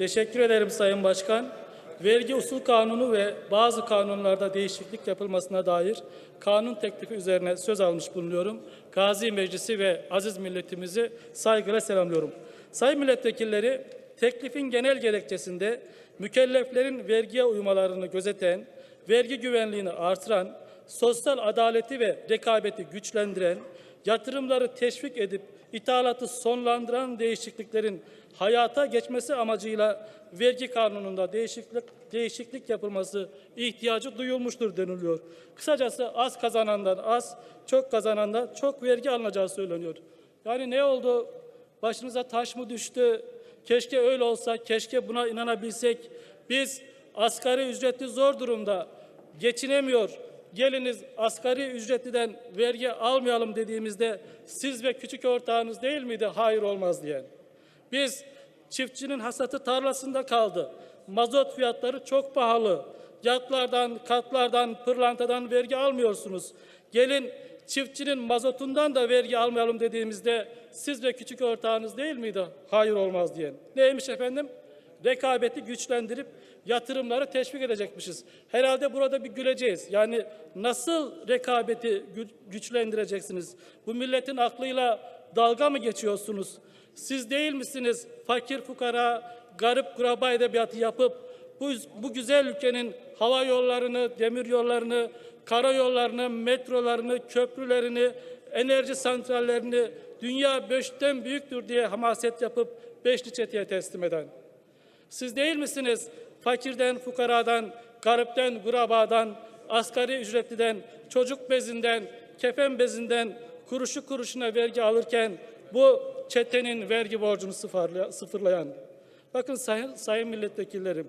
Teşekkür ederim Sayın Başkan. Vergi usul kanunu ve bazı kanunlarda değişiklik yapılmasına dair kanun teklifi üzerine söz almış bulunuyorum. Gazi Meclisi ve aziz milletimizi saygıyla selamlıyorum. Sayın milletvekilleri, teklifin genel gerekçesinde mükelleflerin vergiye uymalarını gözeten, vergi güvenliğini artıran, sosyal adaleti ve rekabeti güçlendiren, yatırımları teşvik edip ithalatı sonlandıran değişikliklerin hayata geçmesi amacıyla vergi kanununda değişiklik değişiklik yapılması ihtiyacı duyulmuştur deniliyor. Kısacası az kazanandan az, çok kazanandan çok vergi alınacağı söyleniyor. Yani ne oldu? Başınıza taş mı düştü? Keşke öyle olsa, keşke buna inanabilsek. Biz asgari ücretli zor durumda, geçinemiyor. Geliniz asgari ücretliden vergi almayalım dediğimizde siz ve küçük ortağınız değil miydi hayır olmaz diyen? Biz çiftçinin hasatı tarlasında kaldı. Mazot fiyatları çok pahalı. Yatlardan, katlardan, pırlantadan vergi almıyorsunuz. Gelin çiftçinin mazotundan da vergi almayalım dediğimizde siz ve küçük ortağınız değil miydi? Hayır olmaz diyen. Neymiş efendim? Rekabeti güçlendirip yatırımları teşvik edecekmişiz. Herhalde burada bir güleceğiz. Yani nasıl rekabeti gü- güçlendireceksiniz? Bu milletin aklıyla dalga mı geçiyorsunuz? Siz değil misiniz fakir fukara, garip kuraba edebiyatı yapıp bu, bu güzel ülkenin hava yollarını, demir yollarını, karayollarını, metrolarını, köprülerini, enerji santrallerini dünya beşten büyüktür diye hamaset yapıp beşli çeteye teslim eden? Siz değil misiniz fakirden, fukaradan, garipten, gurabadan, asgari ücretliden, çocuk bezinden, kefen bezinden kuruşu kuruşuna vergi alırken bu çetenin vergi borcunu sıfırlay- sıfırlayan? Bakın sayın, sayın milletvekillerim,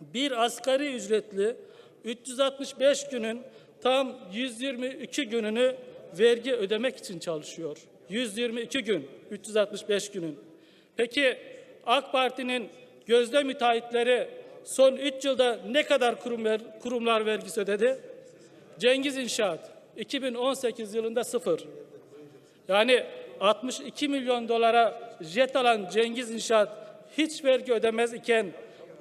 bir asgari ücretli 365 günün tam 122 gününü vergi ödemek için çalışıyor. 122 gün, 365 günün. Peki AK Parti'nin gözde müteahhitleri son 3 yılda ne kadar kurum ver, kurumlar vergisi ödedi? Cengiz İnşaat 2018 yılında sıfır. Yani 62 milyon dolara jet alan Cengiz İnşaat hiç vergi ödemez iken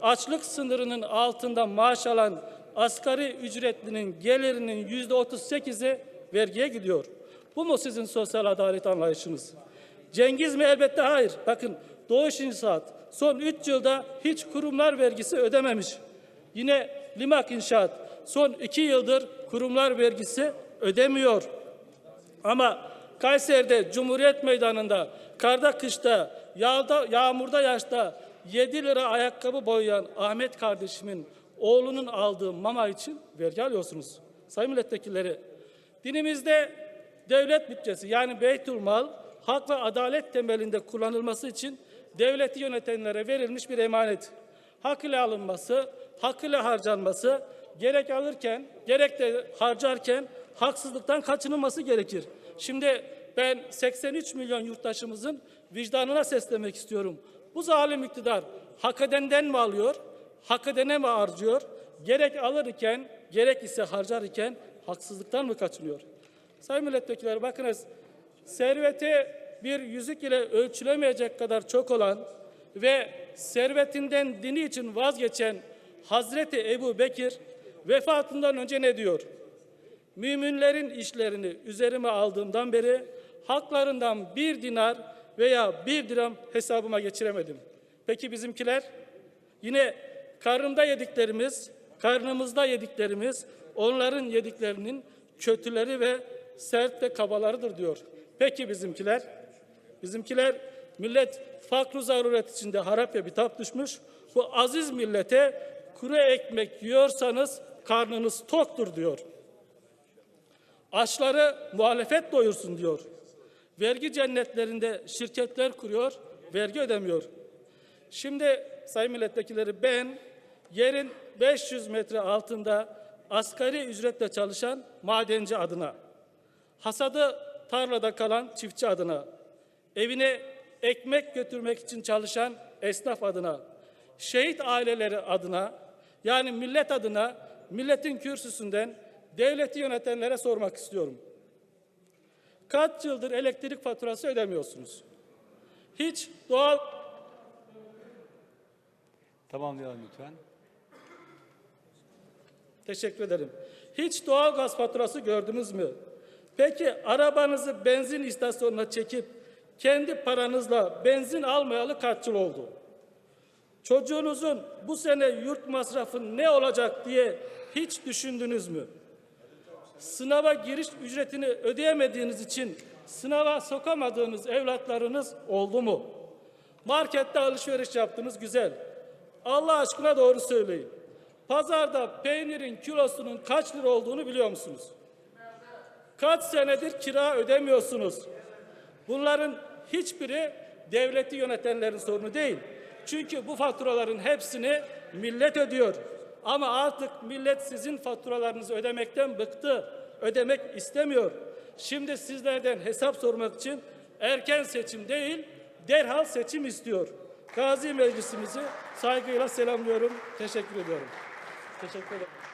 açlık sınırının altında maaş alan asgari ücretlinin gelirinin yüzde 38'i vergiye gidiyor. Bu mu sizin sosyal adalet anlayışınız? Cengiz mi? Elbette hayır. Bakın Doğuş İnşaat son 3 yılda hiç kurumlar vergisi ödememiş. Yine Limak İnşaat son 2 yıldır kurumlar vergisi ödemiyor. Ama Kayseri'de Cumhuriyet Meydanı'nda karda kışta yağda, yağmurda yaşta 7 lira ayakkabı boyayan Ahmet kardeşimin oğlunun aldığı mama için vergi alıyorsunuz. Sayın milletvekilleri, dinimizde devlet bütçesi yani beytülmal hak ve adalet temelinde kullanılması için devleti yönetenlere verilmiş bir emanet. Hak ile alınması, hak ile harcanması, gerek alırken gerek de harcarken haksızlıktan kaçınılması gerekir. Şimdi ben 83 milyon yurttaşımızın vicdanına seslemek istiyorum. Bu zalim iktidar hak edenden mi alıyor, hak edene mi harcıyor? Gerek alırken, gerek ise harcarken haksızlıktan mı kaçınıyor? Sayın milletvekilleri bakınız, serveti bir yüzük ile ölçülemeyecek kadar çok olan ve servetinden dini için vazgeçen Hazreti Ebu Bekir vefatından önce ne diyor? Müminlerin işlerini üzerime aldığımdan beri haklarından bir dinar veya bir dirhem hesabıma geçiremedim. Peki bizimkiler? Yine karnımda yediklerimiz, karnımızda yediklerimiz onların yediklerinin kötüleri ve sert ve kabalarıdır diyor. Peki bizimkiler? Bizimkiler millet fakr zaruret içinde harap ve bitap düşmüş. Bu aziz millete kuru ekmek yiyorsanız karnınız toktur diyor. Açları muhalefet doyursun diyor. Vergi cennetlerinde şirketler kuruyor, vergi ödemiyor. Şimdi sayın milletvekilleri ben yerin 500 metre altında asgari ücretle çalışan madenci adına, hasadı tarlada kalan çiftçi adına, evine ekmek götürmek için çalışan esnaf adına, şehit aileleri adına, yani millet adına, milletin kürsüsünden devleti yönetenlere sormak istiyorum. Kaç yıldır elektrik faturası ödemiyorsunuz? Hiç doğal Tamamlayalım lütfen. Teşekkür ederim. Hiç doğal gaz faturası gördünüz mü? Peki arabanızı benzin istasyonuna çekip kendi paranızla benzin almayalı kaç yıl oldu? Çocuğunuzun bu sene yurt masrafı ne olacak diye hiç düşündünüz mü? Sınava giriş ücretini ödeyemediğiniz için sınava sokamadığınız evlatlarınız oldu mu? Markette alışveriş yaptınız güzel. Allah aşkına doğru söyleyin. Pazarda peynirin kilosunun kaç lira olduğunu biliyor musunuz? Kaç senedir kira ödemiyorsunuz? Bunların hiçbiri devleti yönetenlerin sorunu değil. Çünkü bu faturaların hepsini millet ödüyor. Ama artık millet sizin faturalarınızı ödemekten bıktı. Ödemek istemiyor. Şimdi sizlerden hesap sormak için erken seçim değil, derhal seçim istiyor. Gazi Meclisimizi saygıyla selamlıyorum. Teşekkür ediyorum. Teşekkür ederim.